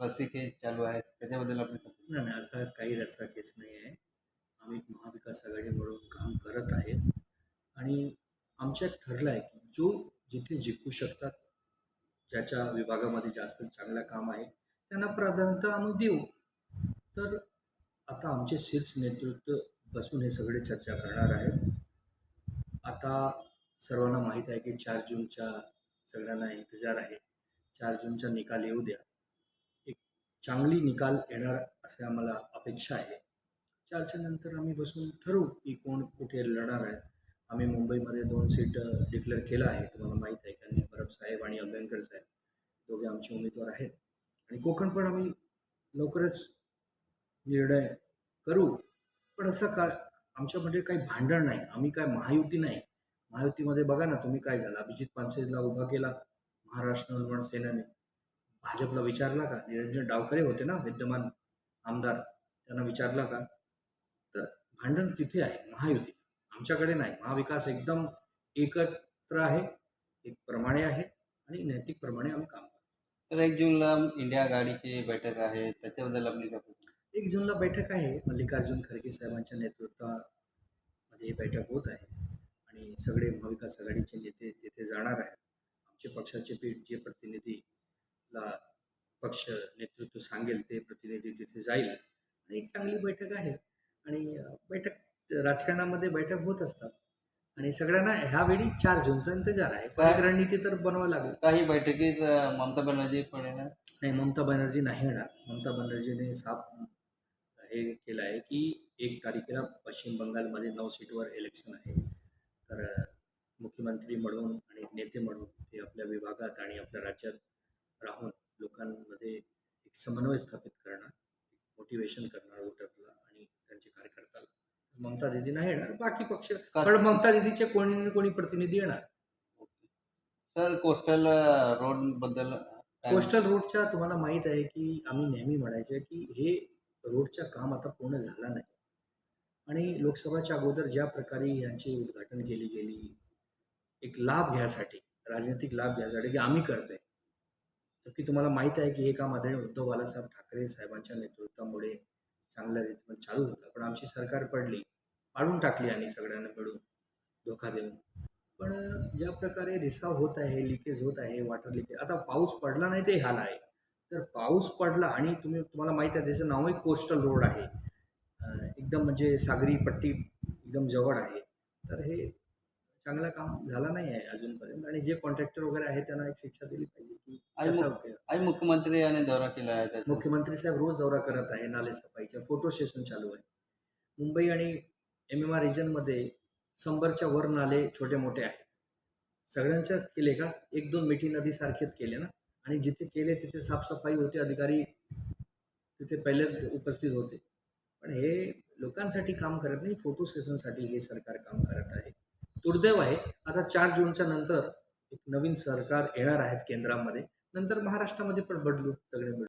रस्सीखेच चालू आहे त्याच्याबद्दल आपण नाही नाही असा काही रस्ता केस नाही आहे. आम्ही महाविकास आघाडी म्हणून काम करत आहे आणि आमच्यात ठरलं आहे की जो जिथे जिंकू शकतात ज्याच्या विभागामध्ये जास्त चांगलं काम आहे त्यांना प्राधान्यता आम्ही देऊ. तर आता आमचे शीर्ष नेतृत्व बसून हे सगळे चर्चा करणार आहेत. आता सर्वांना माहीत आहे की चार जूनच्या सगळ्यांना इंतजार आहे. चार जूनचा निकाल येऊ द्या. चांगली निकाल येणार असे आम्हाला अपेक्षा आहे. चर्चेनंतर आम्ही बसून ठरवू की कोण कुठे लढणार आहे. आम्ही मुंबईमध्ये दोन सीट डिक्लेअर केलं आहे. तुम्हाला माहीत आहे की परब साहेब आणि अभ्यंकर साहेब दोघे आमचे उमेदवार आहेत. आणि कोकण पण आम्ही लवकरच निर्णय करू. पण असं का आमच्यामध्ये काही भांडण नाही. आम्ही काय महायुती नाही. महायुतीमध्ये बघा ना तुम्ही काय झालं. अभिजित पानसेला उभा केला. महाराष्ट्र निर्माण सेनेने. भाजपला विचारला का? निरंजन डावकरे होते ना विद्यमान आमदार त्यांना विचारला का? तर भांडण तिथे आहे महायुती. आमच्याकडे नाही. महाविकास एकदम एकत्र आहे एक प्रमाणे आहे आणि नैतिक प्रमाणे आम्ही काम करतो. तर एक जूनला इंडिया आघाडीची बैठक आहे त्याच्याबद्दल आपली? एक जूनला बैठक आहे. मल्लिकार्जुन खरगे साहेबांच्या नेतृत्वामध्ये ही बैठक होत आहे आणि सगळे महाविकास आघाडीचे नेते तिथे जाणार आहेत. आमचे पक्षाचे पीठ जे प्रतिनिधीला पक्ष नेतृत्व सांगेल ते प्रतिनिधी तिथे जाईल. आणि एक चांगली बैठक आहे. आणि बैठक राजकारणामध्ये बैठक होत असतात. आणि सगळ्यांना ह्यावेळी चार जूनचा इंतजार आहे एक रणनीती तर बनवावं लागेल. काही बैठकीत ममता बनर्जी पण येणार? नाही ममता बॅनर्जी नाही येणार. ममता बॅनर्जीने साफ हे केलं आहे की एक तारखेला पश्चिम बंगालमध्ये नऊ सीटवर इलेक्शन आहे. तर मुख्यमंत्री म्हणून आणि नेते म्हणून ते आपल्या विभागात आणि आपल्या राज्यात राहून लोकांमध्ये एक समन्वय स्थापित करणार मोटिवेशन करणार वोटरला आणि त्यांचे कार्यकर्त्याला. ममता दिदी नाही येणार बाकी पक्ष. पण ममता दिदीचे कोणी ना कोणी प्रतिनिधी येणार. सर कोस्टल रोडबद्दल कोस्टल रोडच्या तुम्हाला माहीत आहे की आम्ही नेहमी म्हणायचे की हे रोडचं काम आता पूर्ण झालं नाही. आणि लोकसभाच्या अगोदर ज्या प्रकारे यांची उद्घाटन केली गेली एक लाभ घ्यासाठी राजनैतिक लाभ घ्यासाठी की आम्ही करतोय. तर की तुम्हाला माहीत आहे की हे काम आदरणीय उद्धव बाळासाहेब ठाकरे साहेबांच्या नेतृत्वामुळे चांगल्या रीतीने चालू होतं. पण आमची सरकार पडली पाडून टाकली आणि सगळ्यांना मिळून धोका देऊन. पण ज्या प्रकारे रिसाव होत आहे लिकेज होत आहे वॉटर लिकेज आता पाऊस पडला नाही ते हाल आहे. तर पाऊस पडला आणि तुम्ही तुम्हाला माहीत आहे त्याचं नावही कोस्टल रोड आहे. एकदम म्हणजे सागरी पट्टी एकदम जवळ आहे. तर हे चांगलं काम झालं नाही आहे अजूनपर्यंत. आणि जे कॉन्ट्रॅक्टर वगैरे आहे त्यांना एक शिक्षा दिली पाहिजे. कसं मुख- होतं. आज मुख्यमंत्री यांनी दौरा केला आहे त्याचा. मुख्यमंत्री साहेब रोज दौरा करत आहे नाले सफाईच्या फोटो सेशन चालू आहे. मुंबई आणि एम एम आर रिजनमध्ये शंभरच्या वर नाले छोटे मोठे आहेत. सगळ्यांच्या केले का? एक दोन मिठी नदी सारखेच केले ना? आणि जिथे केले तिथे साफसफाई होते अधिकारी तिथे पहिले उपस्थित होते. पण हे लोकांसाठी काम करत नाही फोटो सेशनसाठी हे सरकार काम करत आहे. दुर्दैव आहे. आता चार जूनच्या नंतर एक नवीन सरकार येणार आहेत केंद्रामध्ये. नंतर महाराष्ट्रामध्ये पण बदलू सगळे मिळून.